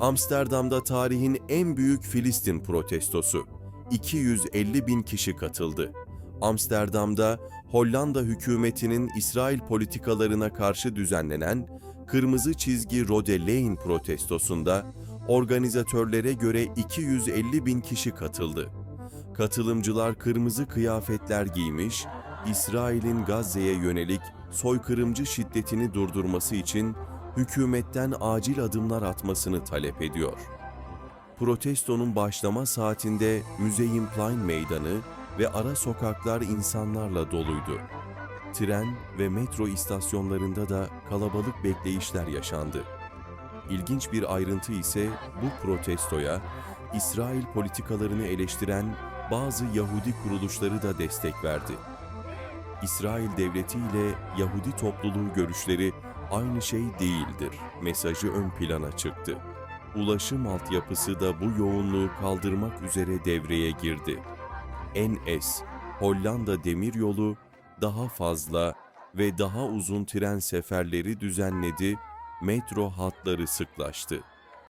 Amsterdam'da tarihin en büyük Filistin protestosu. 250 bin kişi katıldı. Amsterdam'da Hollanda hükümetinin İsrail politikalarına karşı düzenlenen Kırmızı Çizgi Rode Lane protestosunda organizatörlere göre 250 bin kişi katıldı. Katılımcılar kırmızı kıyafetler giymiş, İsrail'in Gazze'ye yönelik soykırımcı şiddetini durdurması için hükümetten acil adımlar atmasını talep ediyor. Protestonun başlama saatinde Müzeyimplain Meydanı ve ara sokaklar insanlarla doluydu. Tren ve metro istasyonlarında da kalabalık bekleyişler yaşandı. İlginç bir ayrıntı ise bu protestoya İsrail politikalarını eleştiren bazı Yahudi kuruluşları da destek verdi. İsrail devleti ile Yahudi topluluğu görüşleri aynı şey değildir mesajı ön plana çıktı. Ulaşım altyapısı da bu yoğunluğu kaldırmak üzere devreye girdi. NS, Hollanda Demiryolu daha fazla ve daha uzun tren seferleri düzenledi, metro hatları sıklaştı.